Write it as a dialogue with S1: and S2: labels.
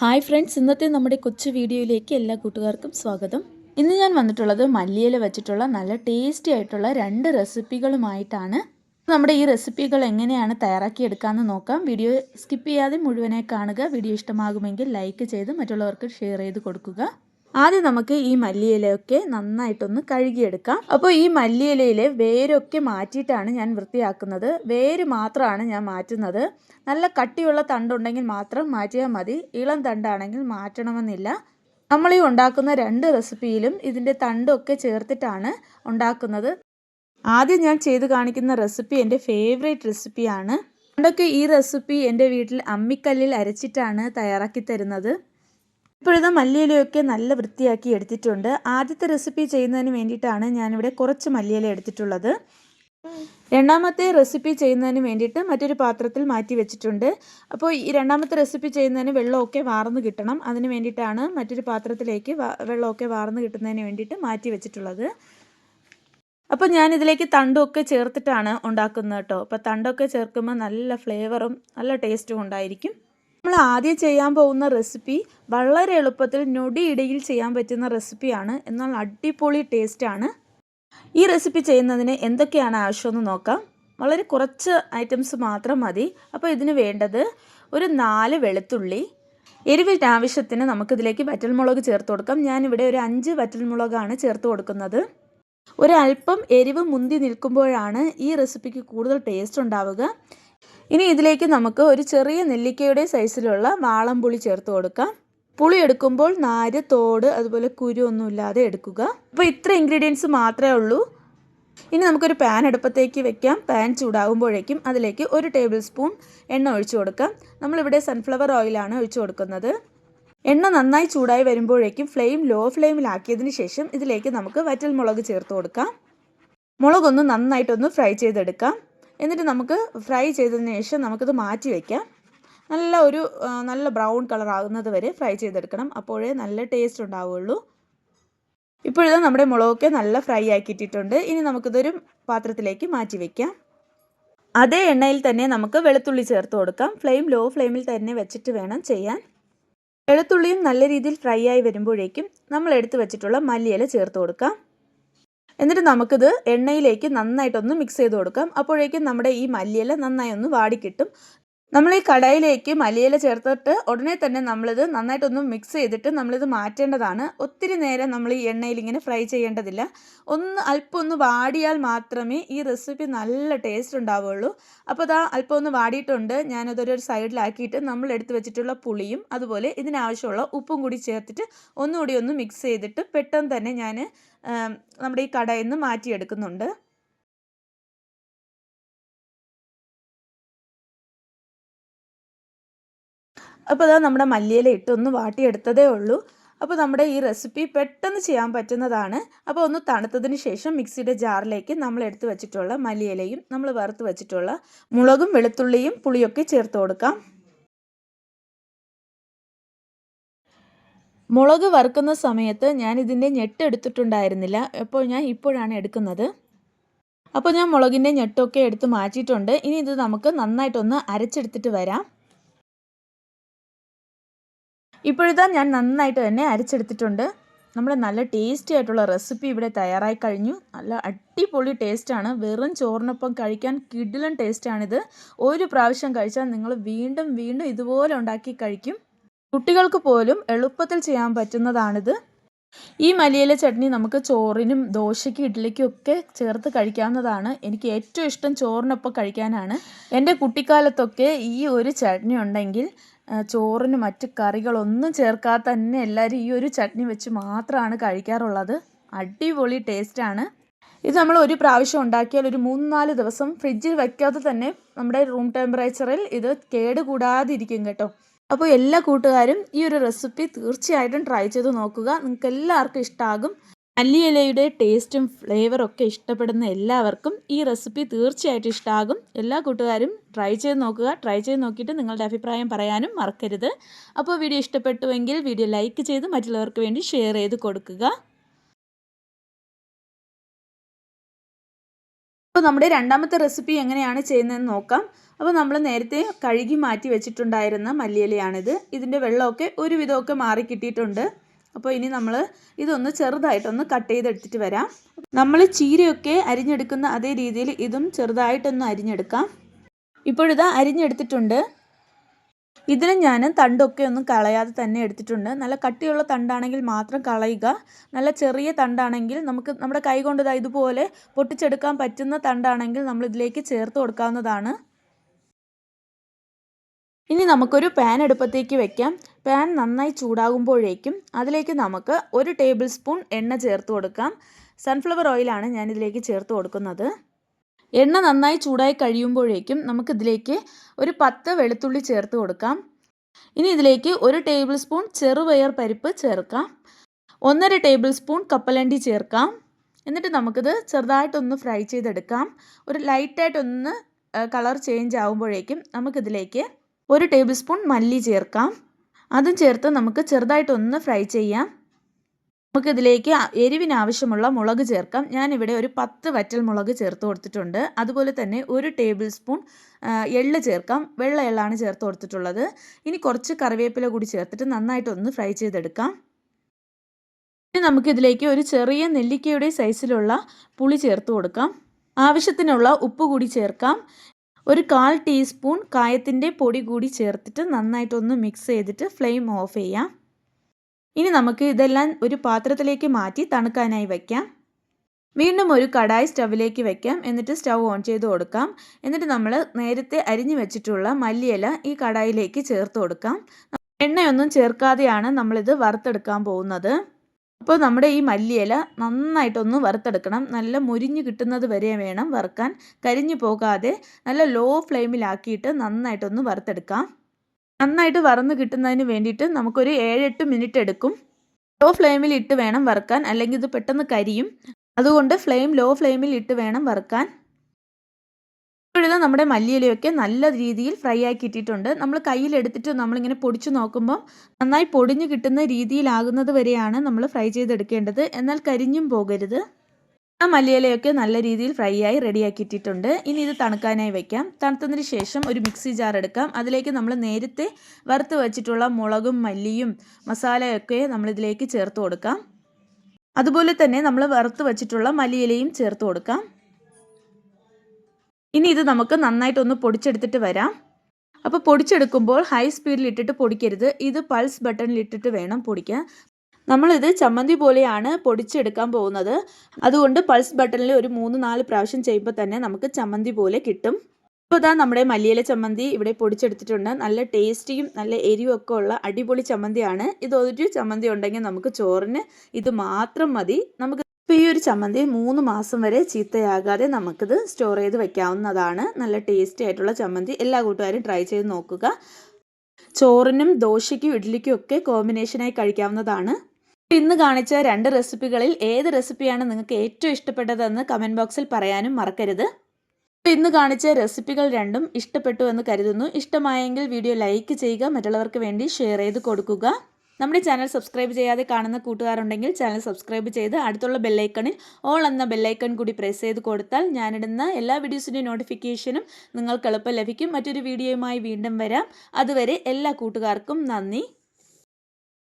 S1: Hi friends ഇന്നത്തെ നമ്മുടെ കൊച്ചു വീഡിയോയിലേക്ക് എല്ലാ കൂട്ടുകാർക്കും സ്വാഗതം. ഇന്ന് ഞാൻ വന്നിട്ടുള്ളത് മല്ലിയില വെച്ചിട്ടുള്ള നല്ല ടേസ്റ്റി ആയിട്ടുള്ള രണ്ട് റെസിപ്പികളുമായിട്ടാണ്. നമ്മുടെ ഈ റെസിപ്പികൾ എങ്ങനെയാണ് തയ്യാറാക്കിയെടുക്കാമെന്ന് നോക്കാം. വീഡിയോ സ്കിപ്പ് ചെയ്യാതെ മുഴുവനായി കാണുക. വീഡിയോ ഇഷ്ടമാകുമെങ്കിൽ ലൈക്ക് ചെയ്ത് മറ്റുള്ളവർക്ക് ഷെയർ ചെയ്ത് കൊടുക്കുക. ആദ്യം നമുക്ക് ഈ മല്ലിയിലയൊക്കെ നന്നായിട്ടൊന്ന് കഴുകിയെടുക്കാം. അപ്പോൾ ഈ മല്ലിയിലയിലെ വേരൊക്കെ മാറ്റിയിട്ടാണ് ഞാൻ വൃത്തിയാക്കുന്നത്. വേര് മാത്രമാണ് ഞാൻ മാറ്റുന്നത്. നല്ല കട്ടിയുള്ള തണ്ടുണ്ടെങ്കിൽ മാത്രം മാറ്റിയാൽ മതി. ഇളം തണ്ടാണെങ്കിൽ മാറ്റണമെന്നില്ല. നമ്മൾ ഈ ഉണ്ടാക്കുന്ന രണ്ട് റെസിപ്പിയിലും ഇതിന്റെ തണ്ടൊക്കെ ചേർത്തിട്ടാണ് ഉണ്ടാക്കുന്നത്. ആദ്യം ഞാൻ ചെയ്ത് കാണിക്കുന്ന റെസിപ്പി എന്റെ ഫേവറേറ്റ് റെസിപ്പിയാണ്. പണ്ടൊക്കെ ഈ റെസിപ്പി എന്റെ വീട്ടിൽ അമ്മിക്കല്ലിൽ അരച്ചിട്ടാണ് തയ്യാറാക്കി തരുന്നത്. ഇപ്പോഴത്തെ മല്ലിയിലയൊക്കെ നല്ല വൃത്തിയാക്കി എടുത്തിട്ടുണ്ട്. ആദ്യത്തെ റെസിപ്പി ചെയ്യുന്നതിന് വേണ്ടിയിട്ടാണ് ഞാനിവിടെ കുറച്ച് മല്ലിയില എടുത്തിട്ടുള്ളത്. രണ്ടാമത്തെ റെസിപ്പി ചെയ്യുന്നതിന് വേണ്ടിയിട്ട് മറ്റൊരു പാത്രത്തിൽ മാറ്റി വെച്ചിട്ടുണ്ട്. അപ്പോൾ ഈ രണ്ടാമത്തെ റെസിപ്പി ചെയ്യുന്നതിന് വെള്ളമൊക്കെ വാർന്ന് കിട്ടണം. അതിന് വേണ്ടിയിട്ടാണ് മറ്റൊരു പാത്രത്തിലേക്ക് വെള്ളമൊക്കെ വാർന്ന് കിട്ടുന്നതിന് വേണ്ടിയിട്ട് മാറ്റി വെച്ചിട്ടുള്ളത്. അപ്പോൾ ഞാനിതിലേക്ക് തണ്ടൊക്കെ ചേർത്തിട്ടാണ് ഉണ്ടാക്കുന്നത് കേട്ടോ. അപ്പോൾ തണ്ടൊക്കെ ചേർക്കുമ്പോൾ നല്ല ഫ്ലേവറും നല്ല ടേസ്റ്റും ഉണ്ടായിരിക്കും. നമ്മൾ ആദ്യം ചെയ്യാൻ പോകുന്ന റെസിപ്പി വളരെ എളുപ്പത്തിൽ നൊടിയിടയിൽ ചെയ്യാൻ പറ്റുന്ന റെസിപ്പിയാണ് എന്നാൽ അടിപൊളി ടേസ്റ്റാണ് ഈ റെസിപ്പി ചെയ്യുന്നതിന് എന്തൊക്കെയാണ് ആവശ്യമെന്ന് നോക്കാം. വളരെ കുറച്ച് ഐറ്റംസ് മാത്രം മതി. അപ്പോൾ ഇതിന് വേണ്ടത് ഒരു നാല് വെളുത്തുള്ളി. എരിവിന്റെ ആവശ്യത്തിന് നമുക്കിതിലേക്ക് വറ്റൽമുളക് ചേർത്ത് കൊടുക്കാം. ഞാനിവിടെ ഒരു അഞ്ച് വറ്റൽമുളകാണ് ചേർത്ത് കൊടുക്കുന്നത്. ഒരല്പം എരിവ് മുന്തി നിൽക്കുമ്പോഴാണ് ഈ റെസിപ്പിക്ക് കൂടുതൽ ടേസ്റ്റ് ഉണ്ടാവുക. ഇനി ഇതിലേക്ക് നമുക്ക് ഒരു ചെറിയ നെല്ലിക്കയുടെ സൈസിലുള്ള വാളംപുളി ചേർത്ത് കൊടുക്കാം. പുളി എടുക്കുമ്പോൾ നാര് തോട് അതുപോലെ കുരു ഒന്നും ഇല്ലാതെ എടുക്കുക. അപ്പോൾ ഇത്ര ഇൻഗ്രീഡിയൻസ് മാത്രമേ ഉള്ളൂ. ഇനി നമുക്കൊരു പാൻ അടുപ്പത്തേക്ക് വെക്കാം. പാൻ ചൂടാകുമ്പോഴേക്കും അതിലേക്ക് ഒരു ടേബിൾ സ്പൂൺ എണ്ണ ഒഴിച്ചു കൊടുക്കാം. നമ്മളിവിടെ സൺഫ്ലവർ ഓയിലാണ് ഒഴിച്ചു കൊടുക്കുന്നത്. എണ്ണ നന്നായി ചൂടായി വരുമ്പോഴേക്കും ഫ്ലെയിം ലോ ഫ്ലെയിമിലാക്കിയതിന് ശേഷം ഇതിലേക്ക് നമുക്ക് വറ്റൽ മുളക് ചേർത്ത് കൊടുക്കാം. മുളകൊന്ന് നന്നായിട്ടൊന്ന് ഫ്രൈ ചെയ്തെടുക്കാം. എന്നിട്ട് നമുക്ക് ഫ്രൈ ചെയ്തതിന് ശേഷം നമുക്കിത് മാറ്റി വയ്ക്കാം നല്ല ഒരു നല്ല ബ്രൗൺ കളർ ആകുന്നത് വരെ ഫ്രൈ ചെയ്തെടുക്കണം. അപ്പോഴേ നല്ല ടേസ്റ്റ് ഉണ്ടാവുള്ളൂ ഇപ്പോഴിത് നമ്മുടെ മുളകൊക്കെ നല്ല ഫ്രൈ ആക്കിയിട്ടിട്ടുണ്ട്. ഇനി നമുക്കിതൊരു പാത്രത്തിലേക്ക് മാറ്റി വയ്ക്കാം അതേ എണ്ണയിൽ തന്നെ നമുക്ക് വെളുത്തുള്ളി ചേർത്ത് കൊടുക്കാം. ഫ്ലെയിം ലോ ഫ്ലെയിമിൽ തന്നെ വെച്ചിട്ട് വേണം ചെയ്യാൻ. വെളുത്തുള്ളിയും നല്ല രീതിയിൽ ഫ്രൈ ആയി വരുമ്പോഴേക്കും നമ്മൾ എടുത്തു വെച്ചിട്ടുള്ള മല്ലിയില ചേർത്ത് കൊടുക്കാം. എന്നിട്ട് നമുക്കിത് എണ്ണയിലേക്ക് നന്നായിട്ടൊന്ന് മിക്സ് ചെയ്ത് കൊടുക്കാം. അപ്പോഴേക്കും നമ്മുടെ ഈ മല്ലിയില നന്നായി ഒന്ന് വാടിക്കിട്ടും. നമ്മൾ ഈ കടയിലേക്ക് മല്ലിയില ചേർത്തിട്ട് ഉടനെ തന്നെ നമ്മളിത് നന്നായിട്ടൊന്ന് മിക്സ് ചെയ്തിട്ട് നമ്മളിത് മാറ്റേണ്ടതാണ്. ഒത്തിരി നേരം നമ്മൾ ഈ എണ്ണയിൽ ഇങ്ങനെ ഫ്രൈ ചെയ്യേണ്ടതില്ല. ഒന്ന് അല്പം ഒന്ന് വാടിയാൽ മാത്രമേ ഈ റെസിപ്പി നല്ല ടേസ്റ്റ് ഉണ്ടാവുള്ളൂ. അപ്പോൾ അതാ അല്പം ഒന്ന് വാടിയിട്ടുണ്ട്. ഞാനതൊരു സൈഡിലാക്കിയിട്ട് നമ്മൾ എടുത്തു വെച്ചിട്ടുള്ള പുളിയും അതുപോലെ ഇതിനാവശ്യമുള്ള ഉപ്പും കൂടി ചേർത്തിട്ട് ഒന്നുകൂടി ഒന്ന് മിക്സ് ചെയ്തിട്ട് പെട്ടെന്ന് തന്നെ ഞാൻ നമ്മുടെ ഈ കടയിൽ നിന്ന് മാറ്റിയെടുക്കുന്നുണ്ട്. അപ്പോൾ അതാ നമ്മുടെ മല്ലിയില ഇട്ട് ഒന്ന് വാട്ടിയെടുത്തതേ ഉള്ളൂ. അപ്പോൾ നമ്മുടെ ഈ റെസിപ്പി പെട്ടെന്ന് ചെയ്യാൻ പറ്റുന്നതാണ്. അപ്പോൾ ഒന്ന് തണുത്തതിന് ശേഷം മിക്സിയുടെ ജാറിലേക്ക് നമ്മൾ എടുത്ത് വെച്ചിട്ടുള്ള മല്ലിയിലയും നമ്മൾ വറുത്ത് വെച്ചിട്ടുള്ള മുളകും വെളുത്തുള്ളിയും പുളിയൊക്കെ ചേർത്ത് കൊടുക്കാം. മുളക് വറുക്കുന്ന സമയത്ത് ഞാൻ ഇതിന്റെ ഞെട്ട് എടുത്തിട്ടുണ്ടായിരുന്നില്ല. അപ്പോൾ ഞാൻ ഇപ്പോഴാണ് എടുക്കുന്നത്. അപ്പോൾ ഞാൻ മുളകിന്റെ ഞെട്ടൊക്കെ എടുത്ത് മാറ്റിയിട്ടുണ്ട്. ഇനി ഇത് നമുക്ക് നന്നായിട്ടൊന്ന് അരച്ചെടുത്തിട്ട് വരാം. ഇപ്പോഴിതാ ഞാൻ നന്നായിട്ട് തന്നെ അരച്ചെടുത്തിട്ടുണ്ട്. നമ്മുടെ നല്ല ടേസ്റ്റി ആയിട്ടുള്ള റെസിപ്പി ഇവിടെ തയ്യാറായി കഴിഞ്ഞു. നല്ല അടിപൊളി ടേസ്റ്റാണ് വെറും ചോറിനൊപ്പം കഴിക്കാൻ കിഡിലൻ ടേസ്റ്റാണിത് ഒരു പ്രാവശ്യം കഴിച്ചാൽ നിങ്ങൾ വീണ്ടും വീണ്ടും ഇതുപോലെ ഉണ്ടാക്കി കഴിക്കും. കുട്ടികൾക്ക് പോലും എളുപ്പത്തിൽ ചെയ്യാൻ പറ്റുന്നതാണിത്. ഈ മലിയില ചട്നി നമുക്ക് ചോറിനും ദോശയ്ക്കും ഇഡ്ഡലിക്കും ഒക്കെ ചേർത്ത് കഴിക്കാവുന്നതാണ്. എനിക്ക് ഏറ്റവും ഇഷ്ടം ചോറിനൊപ്പം കഴിക്കാനാണ്. എന്റെ കുട്ടിക്കാലത്തൊക്കെ ഈ ഒരു ചട്നി ഉണ്ടെങ്കിൽ ചോറിന് മറ്റ് കറികളൊന്നും ചേർക്കാതെ തന്നെ എല്ലാവരും ഈ ഒരു ചട്നി വെച്ച് മാത്രമാണ് കഴിക്കാറുള്ളത്. അടിപൊളി ടേസ്റ്റാണ്. ഇത് നമ്മൾ ഒരു പ്രാവശ്യം ഉണ്ടാക്കിയാൽ ഒരു മൂന്ന് നാല് ദിവസം ഫ്രിഡ്ജിൽ വയ്ക്കാതെ തന്നെ നമ്മുടെ റൂം ടെമ്പറേച്ചറിൽ ഇത് കേടുകൂടാതിരിക്കും കേട്ടോ. അപ്പോൾ എല്ലാ കൂട്ടുകാരും ഈ ഒരു റെസിപ്പി തീർച്ചയായിട്ടും ട്രൈ ചെയ്ത് നോക്കുക. നിങ്ങൾക്ക് എല്ലാവർക്കും ഇഷ്ടമാകും മല്ലിയിലയുടെ ടേസ്റ്റും ഫ്ലേവറും ഒക്കെ ഇഷ്ടപ്പെടുന്ന എല്ലാവർക്കും ഈ റെസിപ്പി തീർച്ചയായിട്ടും ഇഷ്ടമാകും എല്ലാ കൂട്ടുകാരും ട്രൈ ചെയ്ത് നോക്കുക. ട്രൈ ചെയ്ത് നോക്കിയിട്ട് നിങ്ങളുടെ അഭിപ്രായം പറയാനും മറക്കരുത്. അപ്പോൾ വീഡിയോ ഇഷ്ടപ്പെട്ടുവെങ്കിൽ വീഡിയോ ലൈക്ക് ചെയ്ത് മറ്റുള്ളവർക്ക് വേണ്ടി ഷെയർ ചെയ്ത് കൊടുക്കുക. അപ്പോൾ നമ്മുടെ രണ്ടാമത്തെ റെസിപ്പി എങ്ങനെയാണ് ചെയ്യുന്നതെന്ന് നോക്കാം. അപ്പോൾ നമ്മൾ നേരത്തെ കഴുകി മാറ്റി വെച്ചിട്ടുണ്ടായിരുന്ന മല്ലിയിലയാണിത്. ഇതിന്റെ വെള്ളമൊക്കെ ഒരുവിധമൊക്കെ മാറി കിട്ടിയിട്ടുണ്ട്. അപ്പോൾ ഇനി നമ്മൾ ഇതൊന്ന് ചെറുതായിട്ടൊന്ന് കട്ട് ചെയ്തെടുത്തിട്ട് വരാം. നമ്മൾ ചീരയൊക്കെ അരിഞ്ഞെടുക്കുന്ന അതേ രീതിയിൽ ഇതും ചെറുതായിട്ടൊന്ന് അരിഞ്ഞെടുക്കാം. ഇപ്പോഴിതാ അരിഞ്ഞെടുത്തിട്ടുണ്ട്. ഇതിന് ഞാൻ തണ്ടൊക്കെ ഒന്നും കളയാതെ തന്നെ എടുത്തിട്ടുണ്ട്. നല്ല കട്ടിയുള്ള തണ്ടാണെങ്കിൽ മാത്രം കളയുക. നല്ല ചെറിയ തണ്ടാണെങ്കിൽ നമുക്ക് നമ്മുടെ കൈ കൊണ്ട് ഇതുപോലെ പൊട്ടിച്ചെടുക്കാൻ പറ്റുന്ന തണ്ടാണെങ്കിൽ നമ്മൾ ഇതിലേക്ക് ചേർത്ത് കൊടുക്കാവുന്നതാണ്. ഇനി നമുക്കൊരു പാൻ അടുപ്പത്തേക്ക് വെക്കാം. പാൻ നന്നായി ചൂടാകുമ്പോഴേക്കും അതിലേക്ക് നമുക്ക് ഒരു ടേബിൾ സ്പൂൺ എണ്ണ ചേർത്ത് കൊടുക്കാം. സൺഫ്ലവർ ഓയിലാണ് ഞാൻ ഇതിലേക്ക് ചേർത്ത് കൊടുക്കുന്നത്. എണ്ണ നന്നായി ചൂടായി കഴിയുമ്പോഴേക്കും നമുക്കിതിലേക്ക് ഒരു പത്ത് വെളുത്തുള്ളി ചേർത്ത് കൊടുക്കാം. ഇനി ഇതിലേക്ക് ഒരു ടേബിൾ സ്പൂൺ ചെറുപയർ പരിപ്പ് ചേർക്കാം. ഒന്നര ടേബിൾ സ്പൂൺ കപ്പലണ്ടി ചേർക്കാം. എന്നിട്ട് നമുക്കിത് ചെറുതായിട്ടൊന്ന് ഫ്രൈ ചെയ്തെടുക്കാം. ഒരു ലൈറ്റായിട്ടൊന്ന് കളർ ചേഞ്ച് ആകുമ്പോഴേക്കും നമുക്കിതിലേക്ക് ഒരു ടേബിൾ സ്പൂൺ മല്ലി ചേർക്കാം. അതും ചേർത്ത് നമുക്ക് ചെറുതായിട്ടൊന്ന് ഫ്രൈ ചെയ്യാം. നമുക്കിതിലേക്ക് എരിവിനാവശ്യമുള്ള മുളക് ചേർക്കാം. ഞാനിവിടെ ഒരു പത്ത് വറ്റൽ മുളക് ചേർത്ത് കൊടുത്തിട്ടുണ്ട്. അതുപോലെ തന്നെ ഒരു ടേബിൾ സ്പൂൺ എള്ള് ചേർക്കാം. വെള്ള എള്ളാണ് ചേർത്ത് കൊടുത്തിട്ടുള്ളത്. ഇനി കുറച്ച് കറിവേപ്പില കൂടി ചേർത്തിട്ട് നന്നായിട്ടൊന്ന് ഫ്രൈ ചെയ്തെടുക്കാം. ഇനി നമുക്കിതിലേക്ക് ഒരു ചെറിയ നെല്ലിക്കയുടെ സൈസിലുള്ള പുളി ചേർത്ത് കൊടുക്കാം. ആവശ്യത്തിനുള്ള ഉപ്പ് കൂടി ചേർക്കാം. ഒരു കാൽ ടീസ്പൂൺ കായത്തിന്റെ പൊടി കൂടി ചേർത്തിട്ട് നന്നായിട്ടൊന്ന് മിക്സ് ചെയ്തിട്ട് ഫ്ലെയിം ഓഫ് ചെയ്യാം. ഇനി നമുക്ക് ഇതെല്ലാം ഒരു പാത്രത്തിലേക്ക് മാറ്റി തണുക്കാനായി വയ്ക്കാം. വീണ്ടും ഒരു കടായി സ്റ്റവിലേക്ക് വെക്കാം എന്നിട്ട് സ്റ്റൗ ഓൺ ചെയ്ത് കൊടുക്കാം. എന്നിട്ട് നമ്മൾ നേരത്തെ അരിഞ്ഞു വെച്ചിട്ടുള്ള മല്ലിയില ഈ കടായിലേക്ക് ചേർത്ത് കൊടുക്കാം. എണ്ണയൊന്നും ചേർക്കാതെയാണ് നമ്മളിത് വറുത്തെടുക്കാൻ പോകുന്നത്. അപ്പോൾ നമ്മുടെ ഈ മല്ലിയില നന്നായിട്ടൊന്ന് വറുത്തെടുക്കണം. നല്ല മുരിഞ്ഞ് കിട്ടുന്നത് വരെ വേണം വറുക്കാൻ. കരിഞ്ഞു പോകാതെ നല്ല ലോ ഫ്ലെയിമിലാക്കിയിട്ട് നന്നായിട്ടൊന്ന് വറുത്തെടുക്കാം. നന്നായിട്ട് വറന്ന് കിട്ടുന്നതിന് വേണ്ടിയിട്ട് നമുക്കൊരു ഏഴെട്ട് മിനിറ്റ് എടുക്കും. ലോ ഫ്ലെയിമിൽ ഇട്ട് വേണം വറുക്കാൻ. അല്ലെങ്കിൽ ഇത് പെട്ടെന്ന് കരിയും. അതുകൊണ്ട് ഫ്ലെയിം ലോ ഫ്ലെയിമിൽ ഇട്ട് വേണം വറുക്കാൻ. ഇപ്പോഴിത് നമ്മുടെ മല്ലിയിലയൊക്കെ നല്ല രീതിയിൽ ഫ്രൈ ആക്കി ഇട്ടിട്ടുണ്ട് നമ്മൾ കയ്യിലെടുത്തിട്ട് നമ്മളിങ്ങനെ പൊടിച്ചു നോക്കുമ്പോൾ നന്നായി പൊടിഞ്ഞു കിട്ടുന്ന രീതിയിലാകുന്നത് വരെയാണ് നമ്മൾ ഫ്രൈ ചെയ്തെടുക്കേണ്ടത്. എന്നാൽ കരിഞ്ഞും പോകരുത്. ആ മല്ലിയിലയൊക്കെ നല്ല രീതിയിൽ ഫ്രൈ ആയി റെഡിയാക്കി ഇട്ടിട്ടുണ്ട് ഇനി ഇത് തണുക്കാനായി വയ്ക്കാം തണുത്തതിന് ശേഷം ഒരു മിക്സി ജാർ എടുക്കാം. അതിലേക്ക് നമ്മൾ നേരത്തെ വറുത്ത് വെച്ചിട്ടുള്ള മുളകും മല്ലിയും മസാലയൊക്കെ നമ്മളിതിലേക്ക് ചേർത്ത് കൊടുക്കാം. അതുപോലെ തന്നെ നമ്മൾ വറുത്ത് വെച്ചിട്ടുള്ള മല്ലിയിലയും ചേർത്ത് കൊടുക്കാം. ഇനി ഇത് നമുക്ക് നന്നായിട്ടൊന്ന് പൊടിച്ചെടുത്തിട്ട് വരാം. അപ്പോൾ പൊടിച്ചെടുക്കുമ്പോൾ ഹൈ സ്പീഡിൽ ഇട്ടിട്ട് പൊടിക്കരുത്. ഇത് പൾസ് ബട്ടണിൽ ഇട്ടിട്ട് വേണം പൊടിക്കാൻ. നമ്മളിത് ചമ്മന്തി പോലെയാണ് പൊടിച്ചെടുക്കാൻ പോകുന്നത്. അതുകൊണ്ട് പൾസ് ബട്ടണിൽ ഒരു മൂന്ന് നാല് പ്രാവശ്യം ചെയ്യുമ്പോൾ തന്നെ നമുക്ക് ചമ്മന്തി പോലെ കിട്ടും. ഇപ്പോൾ ഇതാ നമ്മുടെ മല്ലിയില ചമ്മന്തി ഇവിടെ പൊടിച്ചെടുത്തിട്ടുണ്ട്. നല്ല ടേസ്റ്റിയും നല്ല എരിവും ഒക്കെ ഉള്ള അടിപൊളി ചമ്മന്തിയാണ്. ഇത് ഒരു ചമ്മന്തി ഉണ്ടെങ്കിൽ നമുക്ക് ചോറിന് ഇത് മാത്രം മതി. നമുക്ക് ഒരു ചമ്മന്തി മൂന്ന് മാസം വരെ ചീത്തയാകാതെ നമുക്കിത് സ്റ്റോർ ചെയ്ത് വെക്കാവുന്നതാണ്. നല്ല ടേസ്റ്റി ആയിട്ടുള്ള ചമ്മന്തി. എല്ലാ കൂട്ടുകാരും ട്രൈ ചെയ്ത് നോക്കുക. ചോറിനും ദോശയ്ക്കും ഇഡ്ഡലിക്കും ഒക്കെ കോമ്പിനേഷനായി കഴിക്കാവുന്നതാണ്. ഇന്ന് കാണിച്ച രണ്ട് റെസിപ്പികളിൽ ഏത് റെസിപ്പിയാണ് നിങ്ങൾക്ക് ഏറ്റവും ഇഷ്ടപ്പെട്ടതെന്ന് കമന്റ് ബോക്സിൽ പറയാനും മറക്കരുത്. ഇന്ന് കാണിച്ച റെസിപ്പികൾ രണ്ടും ഇഷ്ടപ്പെട്ടു എന്ന് കരുതുന്നു. ഇഷ്ടമായെങ്കിൽ വീഡിയോ ലൈക്ക് ചെയ്യുക. മറ്റുള്ളവർക്ക് വേണ്ടി ഷെയർ ചെയ്ത് കൊടുക്കുക. നമ്മുടെ ചാനൽ സബ്സ്ക്രൈബ് ചെയ്യാതെ കാണുന്ന കൂട്ടുകാരുണ്ടെങ്കിൽ ചാനൽ സബ്സ്ക്രൈബ് ചെയ്ത് അടുത്തുള്ള ബെല്ലൈക്കണിൽ ഓൾ എന്ന ബെല്ലൈക്കൺ കൂടി പ്രസ് ചെയ്ത് കൊടുത്താൽ ഞാനിടുന്ന എല്ലാ വീഡിയോസിന്റെയും നോട്ടിഫിക്കേഷനും നിങ്ങൾക്ക് എളുപ്പം ലഭിക്കും. മറ്റൊരു വീഡിയോയുമായി വീണ്ടും വരാം. അതുവരെ എല്ലാ കൂട്ടുകാർക്കും നന്ദി.